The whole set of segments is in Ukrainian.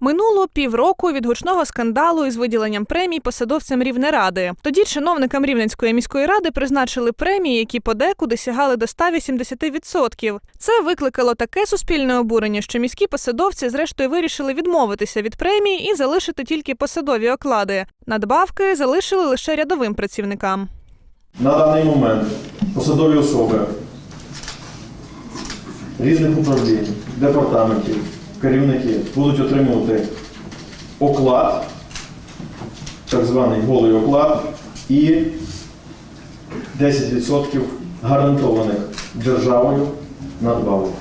Минуло півроку від гучного скандалу із виділенням премій посадовцям Рівнеради. Тоді чиновникам Рівненської міської ради призначили премії, які подекуди сягали до 180%. Це викликало таке суспільне обурення, що міські посадовці зрештою вирішили відмовитися від премій і залишити тільки посадові оклади. Надбавки залишили лише рядовим працівникам. На даний момент посадові особи різних управлінь, департаментів, керівники будуть отримувати оклад, так званий голий оклад, і 10% гарантованих державою надбавок.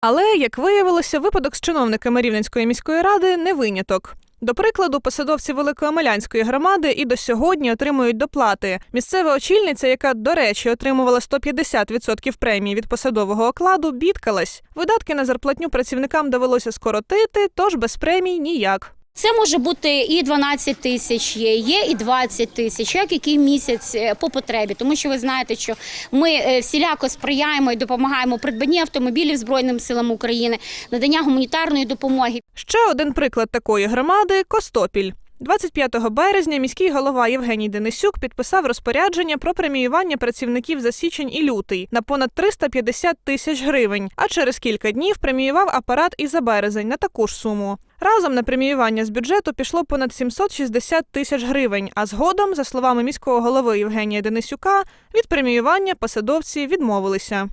Але, як виявилося, випадок з чиновниками Рівненської міської ради не виняток. До прикладу, посадовці Великоомелянської громади і до сьогодні отримують доплати. Місцева очільниця, яка, до речі, отримувала 150% премії від посадового окладу, бідкалась. Видатки на зарплатню працівникам довелося скоротити, тож без премій ніяк. Це може бути і 12 тисяч є, є і 20 тисяч, як який місяць е, по потребі. Тому що ви знаєте, що ми е, всіляко сприяємо і допомагаємо придбанні автомобілів Збройним силам України, надання гуманітарної допомоги. Ще один приклад такої громади Костопіль. 25 березня міський голова Євгеній Денисюк підписав розпорядження про преміювання працівників за січень і лютий на понад 350 тисяч гривень. А через кілька днів преміював апарат і за березень на таку ж суму. Разом на преміювання з бюджету пішло понад 760 тисяч гривень. А згодом, за словами міського голови Євгенія Денисюка, від преміювання посадовці відмовилися.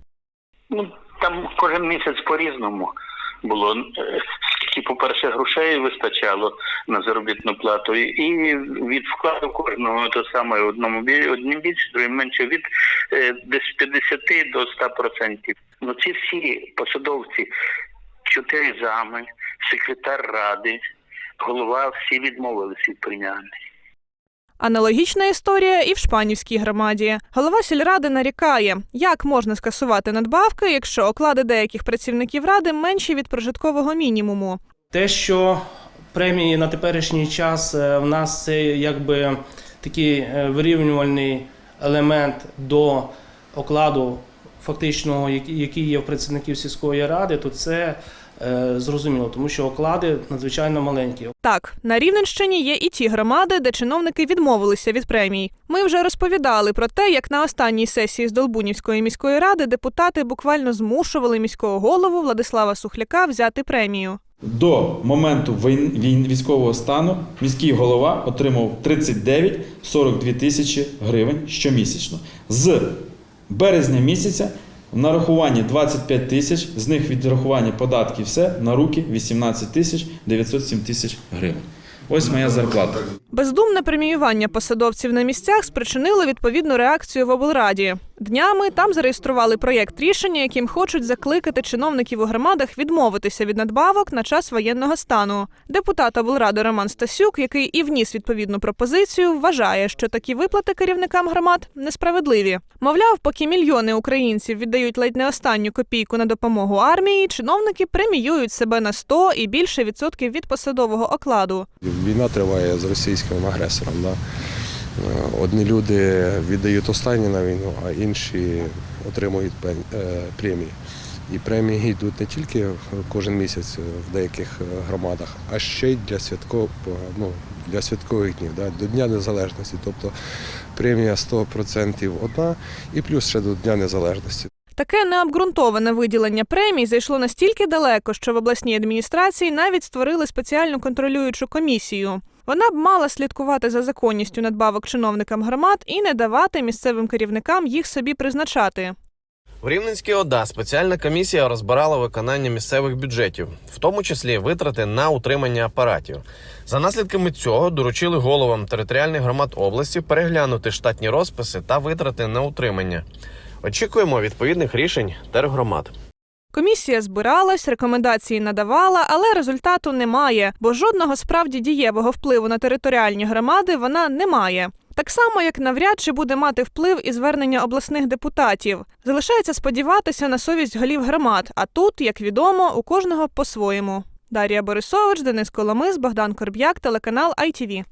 Ну, там кожен місяць по-різному було. Е, Скільки, по-перше, грошей вистачало на заробітну плату, і від вкладу кожного то саме одному одним більше, другим менше від е, десь 50 до 100%. Ну ці всі посадовці, чотири зами, секретар ради, голова, всі відмовились від прийняти. Аналогічна історія і в Шпанівській громаді. Голова сільради нарікає, як можна скасувати надбавки, якщо оклади деяких працівників ради менші від прожиткового мінімуму. Те, що премії на теперішній час е, в нас це якби такий е, вирівнювальний елемент до окладу фактичного, який- є в працівників сільської ради, то це зрозуміло, тому що оклади надзвичайно маленькі. Так, на Рівненщині є і ті громади, де чиновники відмовилися від премій. Ми вже розповідали про те, як на останній сесії з Долбунівської міської ради депутати буквально змушували міського голову Владислава Сухляка взяти премію. До моменту військового стану міський голова отримав 39-42 тисячі гривень щомісячно. З березня місяця в нарахуванні 25 тисяч, з них відрахування податків все на руки 18 тисяч 907 тисяч гривень. Ось моя зарплата. Бездумне преміювання посадовців на місцях спричинило відповідну реакцію в облраді. Днями там зареєстрували проєкт рішення, яким хочуть закликати чиновників у громадах відмовитися від надбавок на час воєнного стану. Депутат облради Роман Стасюк, який і вніс відповідну пропозицію, вважає, що такі виплати керівникам громад несправедливі. Мовляв, поки мільйони українців віддають ледь не останню копійку на допомогу армії, чиновники преміюють себе на 100 і більше відсотків від посадового окладу. Війна триває з російським агресором. Да? Е, Одні люди віддають останні на війну, а інші отримують е, премії. І премії йдуть не тільки кожен місяць в деяких е, громадах, а ще й для святков, ну, для святкових днів, да? до Дня Незалежності. Тобто премія 100% одна і плюс ще до Дня Незалежності. Таке необґрунтоване виділення премій зайшло настільки далеко, що в обласній адміністрації навіть створили спеціальну контролюючу комісію. Вона б мала слідкувати за законністю надбавок чиновникам громад і не давати місцевим керівникам їх собі призначати. В Рівненській ОДА спеціальна комісія розбирала виконання місцевих бюджетів, в тому числі витрати на утримання апаратів. За наслідками цього доручили головам територіальних громад області переглянути штатні розписи та витрати на утримання. Очікуємо відповідних рішень тергромад. Комісія збиралась, рекомендації надавала, але результату немає, бо жодного справді дієвого впливу на територіальні громади вона не має. Так само, як навряд чи буде мати вплив і звернення обласних депутатів. Залишається сподіватися на совість голів громад. А тут, як відомо, у кожного по-своєму. Дар'я Борисович, Денис Коломис, Богдан Корб'як, телеканал ITV.